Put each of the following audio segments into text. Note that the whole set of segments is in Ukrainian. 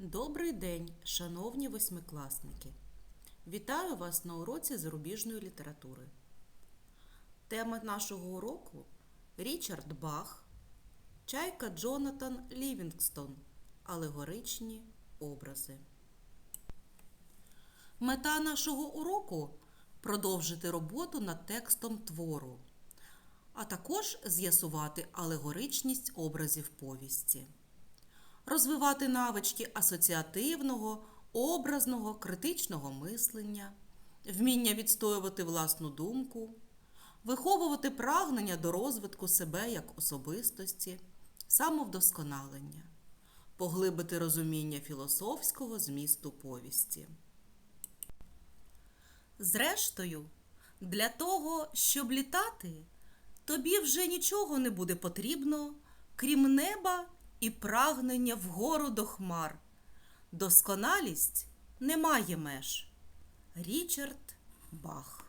Добрий день, шановні восьмикласники! Вітаю вас на уроці зарубіжної літератури. Тема нашого уроку Річард Бах, Чайка Джонатан Лівінгстон. Алегоричні образи. Мета нашого уроку продовжити роботу над текстом твору, а також з'ясувати алегоричність образів повісті розвивати навички асоціативного, образного, критичного мислення, вміння відстоювати власну думку, виховувати прагнення до розвитку себе як особистості, самовдосконалення, поглибити розуміння філософського змісту повісті. Зрештою, для того, щоб літати, тобі вже нічого не буде потрібно, крім неба і прагнення вгору до хмар. Досконалість не має меж. Річард Бах.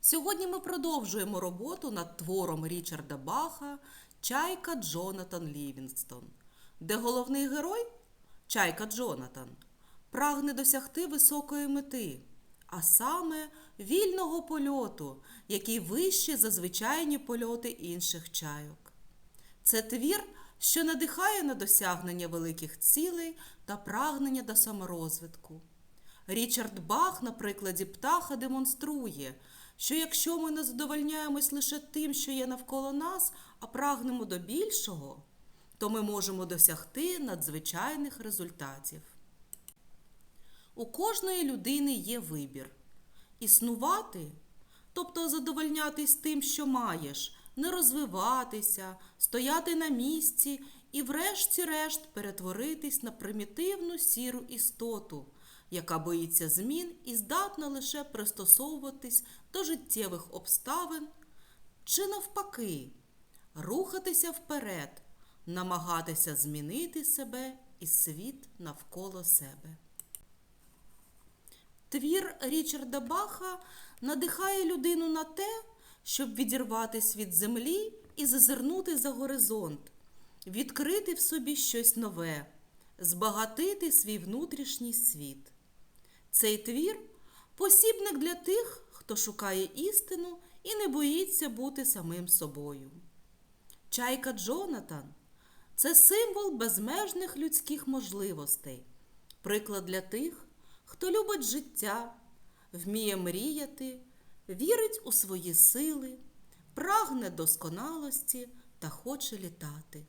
Сьогодні ми продовжуємо роботу над твором Річарда Баха Чайка Джонатан Лівінгстон, де головний герой Чайка Джонатан прагне досягти високої мети, а саме вільного польоту, який вище за звичайні польоти інших чайок. Це твір, що надихає на досягнення великих цілей та прагнення до саморозвитку. Річард Бах на прикладі птаха демонструє, що якщо ми не задовольняємось лише тим, що є навколо нас, а прагнемо до більшого, то ми можемо досягти надзвичайних результатів. У кожної людини є вибір існувати, тобто задовольнятись тим, що маєш, не розвиватися, стояти на місці і, врешті-решт, перетворитись на примітивну сіру істоту, яка боїться змін і здатна лише пристосовуватись до життєвих обставин, чи навпаки, рухатися вперед, намагатися змінити себе і світ навколо себе. Твір Річарда Баха надихає людину на те, щоб відірватись від землі і зазирнути за горизонт, відкрити в собі щось нове, збагатити свій внутрішній світ. Цей твір посібник для тих, хто шукає істину і не боїться бути самим собою. Чайка Джонатан це символ безмежних людських можливостей, приклад для тих, хто любить життя, вміє мріяти, вірить у свої сили, прагне досконалості та хоче літати.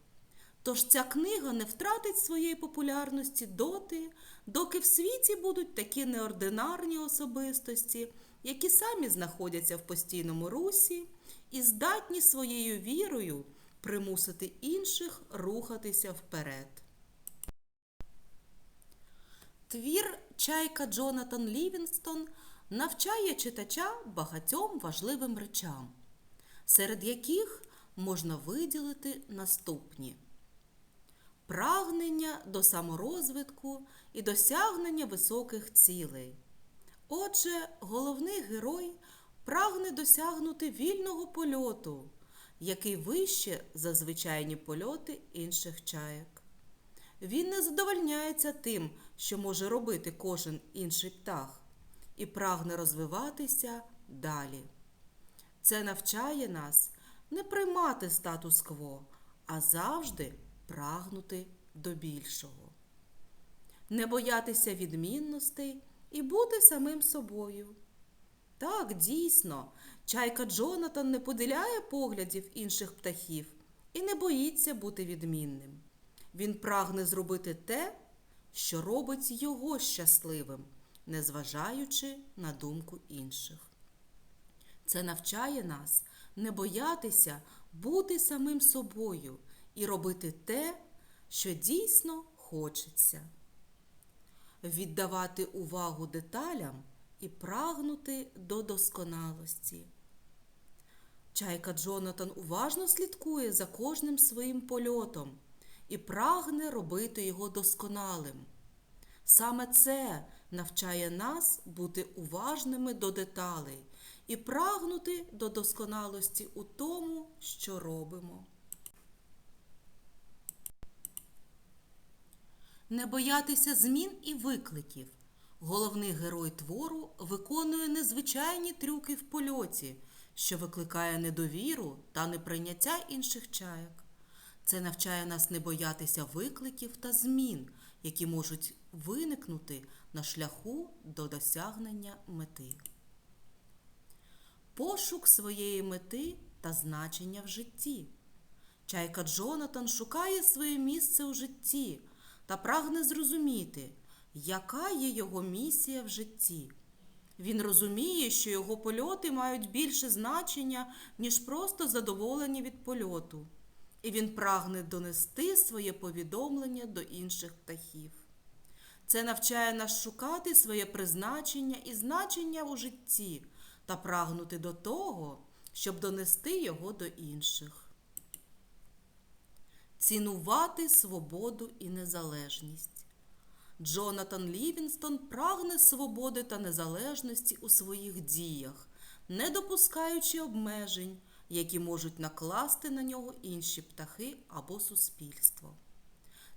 Тож ця книга не втратить своєї популярності доти, доки в світі будуть такі неординарні особистості, які самі знаходяться в постійному русі і здатні своєю вірою примусити інших рухатися вперед. Твір Чайка Джонатан Лівінстон навчає читача багатьом важливим речам, серед яких можна виділити наступні прагнення до саморозвитку і досягнення високих цілей. Отже, головний герой прагне досягнути вільного польоту, який вище за звичайні польоти інших чаєк. Він не задовольняється тим, що може робити кожен інший птах, і прагне розвиватися далі. Це навчає нас не приймати статус-кво, а завжди прагнути до більшого, не боятися відмінностей і бути самим собою. Так, дійсно, чайка Джонатан не поділяє поглядів інших птахів і не боїться бути відмінним. Він прагне зробити те, що робить його щасливим, незважаючи на думку інших. Це навчає нас не боятися бути самим собою і робити те, що дійсно хочеться, віддавати увагу деталям і прагнути до досконалості. Чайка Джонатан уважно слідкує за кожним своїм польотом і прагне робити його досконалим. Саме це навчає нас бути уважними до деталей і прагнути до досконалості у тому, що робимо. Не боятися змін і викликів. Головний герой твору виконує незвичайні трюки в польоті, що викликає недовіру та неприйняття інших чаяк. Це навчає нас не боятися викликів та змін, які можуть виникнути на шляху до досягнення мети. Пошук своєї мети та значення в житті. Чайка Джонатан шукає своє місце у житті та прагне зрозуміти, яка є його місія в житті. Він розуміє, що його польоти мають більше значення, ніж просто задоволення від польоту, і він прагне донести своє повідомлення до інших птахів. Це навчає нас шукати своє призначення і значення у житті та прагнути до того, щоб донести його до інших. Цінувати свободу і незалежність. Джонатан Лівінстон прагне свободи та незалежності у своїх діях, не допускаючи обмежень, які можуть накласти на нього інші птахи або суспільство.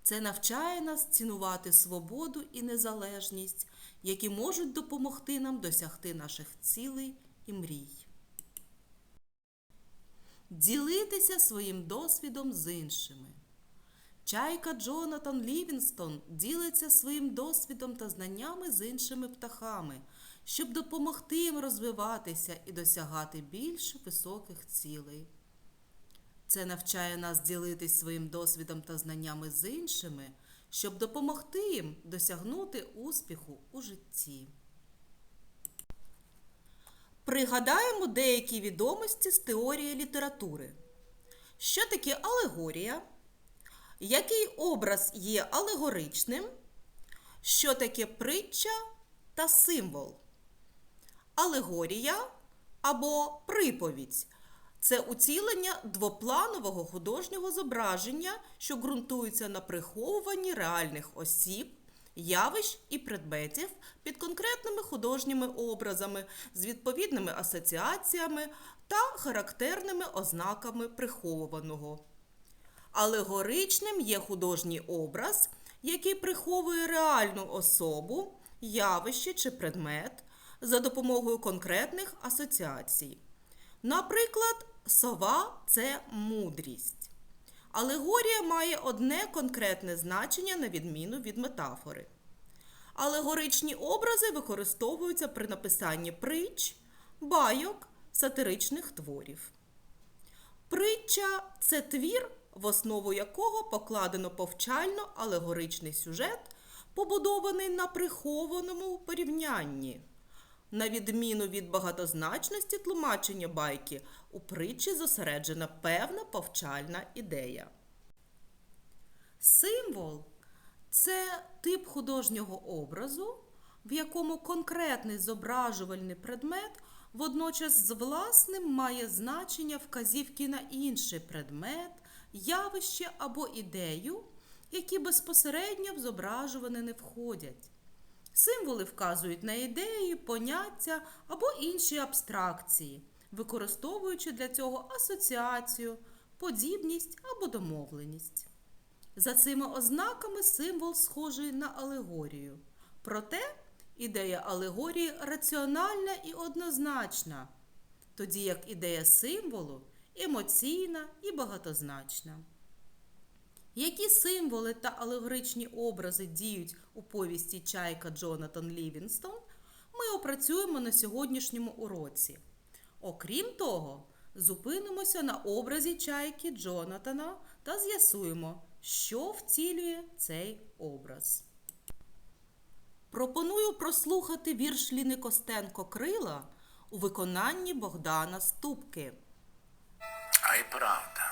Це навчає нас цінувати свободу і незалежність, які можуть допомогти нам досягти наших цілей і мрій. Ділитися своїм досвідом з іншими. Чайка Джонатан Лівінстон ділиться своїм досвідом та знаннями з іншими птахами, щоб допомогти їм розвиватися і досягати більш високих цілей. Це навчає нас ділитись своїм досвідом та знаннями з іншими, щоб допомогти їм досягнути успіху у житті. Пригадаємо деякі відомості з теорії літератури. Що таке алегорія? Який образ є алегоричним? Що таке притча та символ? Алегорія або приповідь це уцілення двопланового художнього зображення, що ґрунтується на приховуванні реальних осіб, явищ і предметів під конкретними художніми образами з відповідними асоціаціями та характерними ознаками приховуваного. Алегоричним є художній образ, який приховує реальну особу, явище чи предмет за допомогою конкретних асоціацій. Наприклад, сова це мудрість. Алегорія має одне конкретне значення на відміну від метафори. Алегоричні образи використовуються при написанні притч, байок, сатиричних творів. Притча це твір, в основу якого покладено повчально-алегоричний сюжет, побудований на прихованому порівнянні. На відміну від багатозначності тлумачення байки, у притчі зосереджена певна повчальна ідея. Символ це тип художнього образу, в якому конкретний зображувальний предмет водночас з власним має значення вказівки на інший предмет, явище або ідею, які безпосередньо в зображуване не входять. Символи вказують на ідеї, поняття або інші абстракції, використовуючи для цього асоціацію, подібність або домовленість. За цими ознаками символ схожий на алегорію. Проте ідея алегорії раціональна і однозначна, тоді як ідея символу емоційна і багатозначна. Які символи та алегоричні образи діють у повісті Чайка Джонатан Лівінстон, ми опрацюємо на сьогоднішньому уроці. Окрім того, зупинимося на образі чайки Джонатана та з'ясуємо, що втілює цей образ. Пропоную прослухати вірш Ліни Костенко Крила у виконанні Богдана Ступки. А й правда.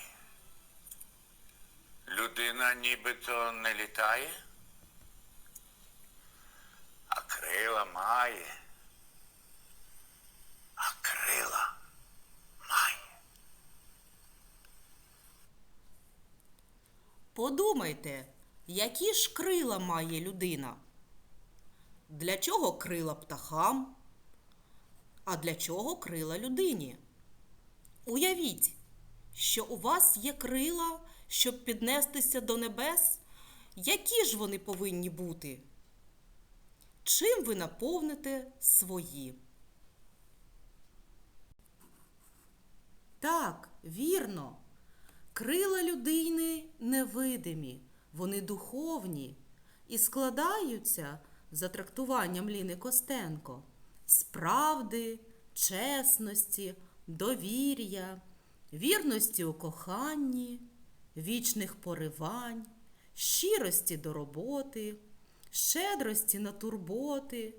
Людина нібито не літає, а крила має. А крила має. Подумайте, які ж крила має людина? Для чого крила птахам? А для чого крила людині? Уявіть, що у вас є крила, щоб піднестися до небес. Які ж вони повинні бути? Чим ви наповните свої? Так, вірно. Крила людини невидимі, вони духовні і складаються, за трактуванням Ліни Костенко, з правди, чесності, довір'я, вірності у коханні, вічних поривань, щирості до роботи, щедрості на турботи,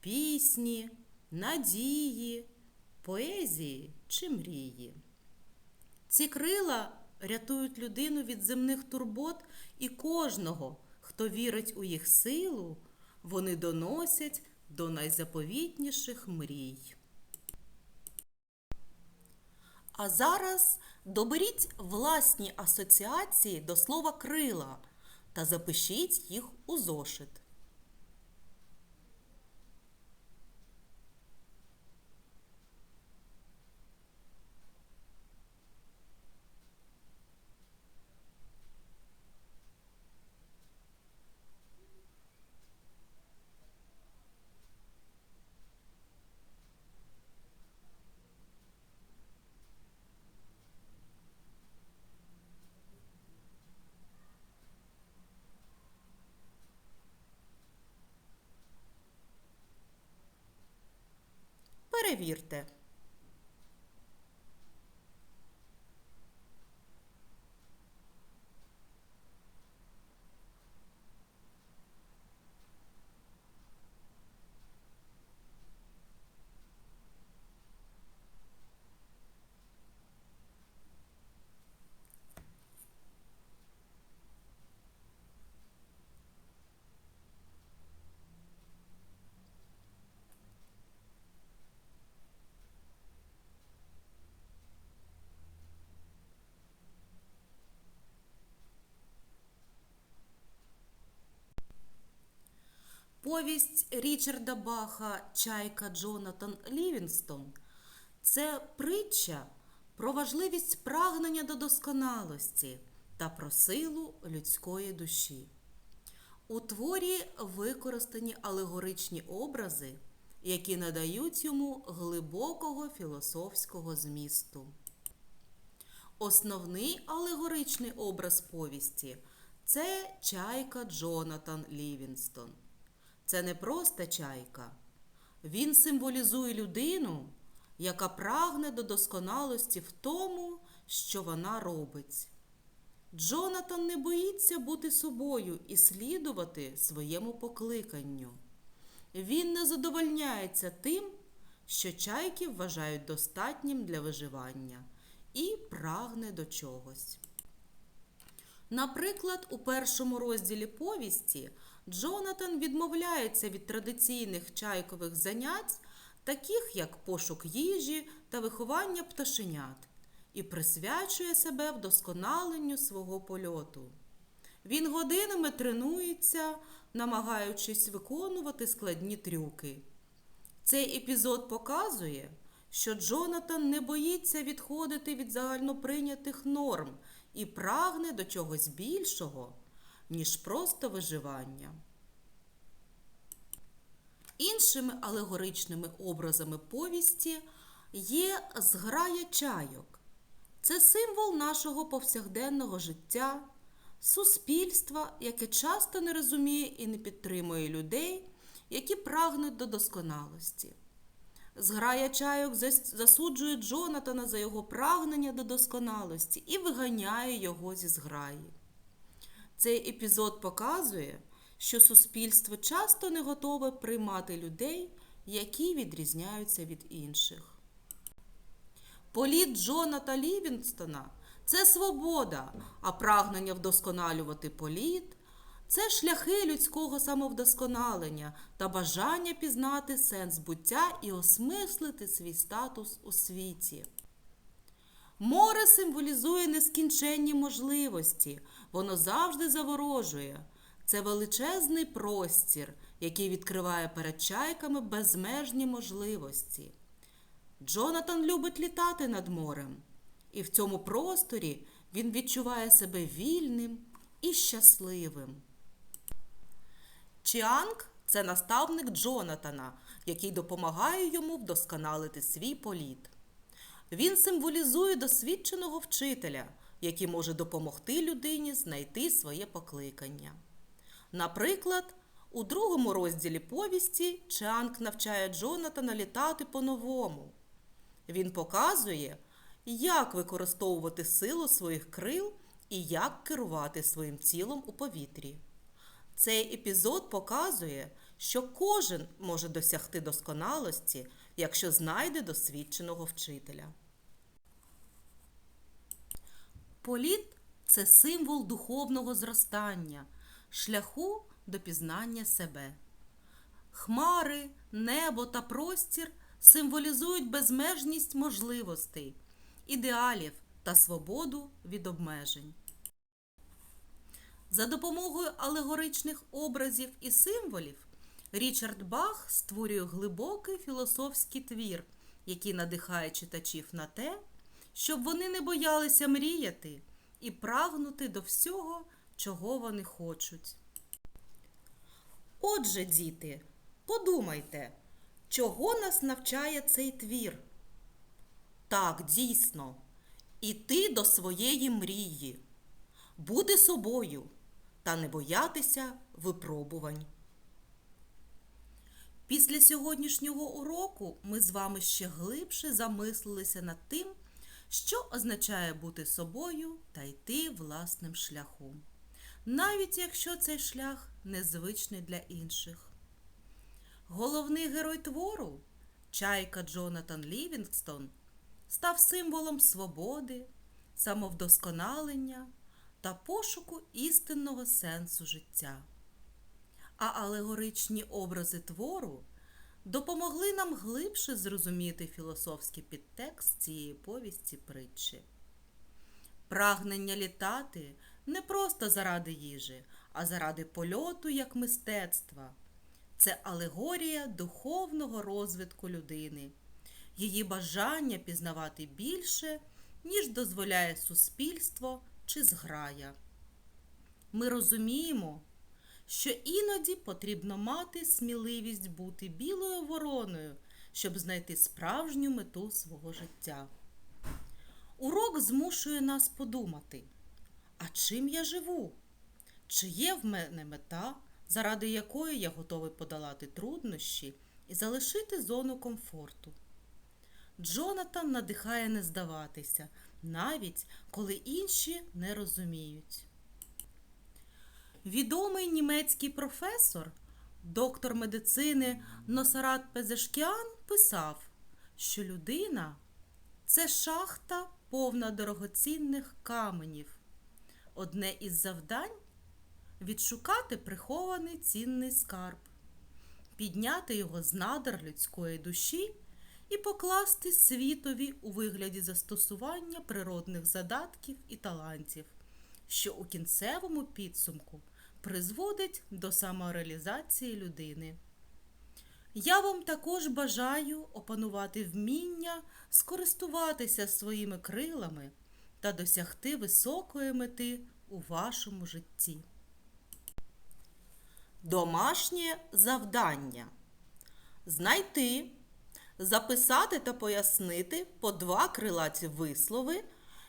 пісні, надії, поезії чи мрії. Ці крила рятують людину від земних турбот і кожного, хто вірить у їх силу, вони доносять до найзаповітніших мрій. А зараз доберіть власні асоціації до слова крила та запишіть їх у зошит. Перевірте. Повість Річарда Баха Чайка Джонатан Лівінстон це притча про важливість прагнення до досконалості та про силу людської душі. У творі використані алегоричні образи, які надають йому глибокого філософського змісту. Основний алегоричний образ повісті це чайка Джонатан Лівінстон. Це не просто чайка. Він символізує людину, яка прагне до досконалості в тому, що вона робить. Джонатан не боїться бути собою і слідувати своєму покликанню. Він не задовольняється тим, що чайки вважають достатнім для виживання, і прагне до чогось. Наприклад, у першому розділі повісті Джонатан відмовляється від традиційних чайкових занять, таких як пошук їжі та виховання пташенят, і присвячує себе вдосконаленню свого польоту. Він годинами тренується, намагаючись виконувати складні трюки. Цей епізод показує, що Джонатан не боїться відходити від загальноприйнятих норм і прагне до чогось більшого, ніж просто виживання. Іншими алегоричними образами повісті є зграя чайок. Це символ нашого повсякденного життя, суспільства, яке часто не розуміє і не підтримує людей, які прагнуть до досконалості. Зграя чайок засуджує Джонатана за його прагнення до досконалості і виганяє його зі зграї. Цей епізод показує, що суспільство часто не готове приймати людей, які відрізняються від інших. Політ Джоната Лівінстона це свобода, а прагнення вдосконалювати політ це шляхи людського самовдосконалення та бажання пізнати сенс буття і осмислити свій статус у світі. Море символізує нескінченні можливості, воно завжди заворожує. Це величезний простір, який відкриває перед чайками безмежні можливості. Джонатан любить літати над морем, і в цьому просторі він відчуває себе вільним і щасливим. Чіанг це наставник Джонатана, який допомагає йому вдосконалити свій політ. Він символізує досвідченого вчителя, який може допомогти людині знайти своє покликання. Наприклад, у другому розділі повісті Чанг навчає Джонатана літати по-новому. Він показує, як використовувати силу своїх крил і як керувати своїм тілом у повітрі. Цей епізод показує, що кожен може досягти досконалості, якщо знайде досвідченого вчителя. Політ це символ духовного зростання, шляху до пізнання себе. Хмари, небо та простір символізують безмежність можливостей, ідеалів та свободу від обмежень. За допомогою алегоричних образів і символів Річард Бах створює глибокий філософський твір, який надихає читачів на те, щоб вони не боялися мріяти і прагнути до всього, чого вони хочуть. Отже, діти, подумайте, чого нас навчає цей твір? Так, дійсно, іти до своєї мрії, бути собою та не боятися випробувань. Після сьогоднішнього уроку ми з вами ще глибше замислилися над тим, що означає бути собою та йти власним шляхом, навіть якщо цей шлях незвичний для інших. Головний герой твору, чайка Джонатан Лівінгстон, став символом свободи, самовдосконалення та пошуку істинного сенсу життя. А алегоричні образи твору допомогли нам глибше зрозуміти філософський підтекст цієї повісті притчі. Прагнення літати не просто заради їжі, а заради польоту як мистецтва. Це алегорія духовного розвитку людини, її бажання пізнавати більше, ніж дозволяє суспільство чи зграя. Ми розуміємо, що іноді потрібно мати сміливість бути білою вороною, щоб знайти справжню мету свого життя. Урок змушує нас подумати, а чим я живу? Чи є в мене мета, заради якої я готовий подолати труднощі і залишити зону комфорту? Джонатан надихає не здаватися, навіть коли інші не розуміють. Відомий німецький професор, доктор медицини Носарат Пезешкіан писав, що людина це шахта повна дорогоцінних каменів. Одне із завдань відшукати прихований цінний скарб, підняти його з надр людської душі і покласти світові у вигляді застосування природних задатків і талантів, що у кінцевому підсумку призводить до самореалізації людини. Я вам також бажаю опанувати вміння скористуватися своїми крилами та досягти високої мети у вашому житті. Домашнє завдання. Знайти, записати та пояснити по два крилаті вислови,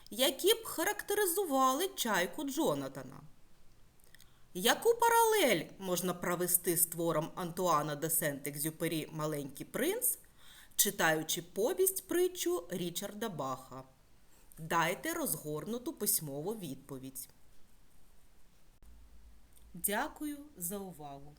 які б характеризували чайку Джонатана. Яку паралель можна провести з твором Антуана де Сент-Екзюпері «Маленький принц», читаючи повість притчу Річарда Баха? Дайте розгорнуту письмову відповідь. Дякую за увагу!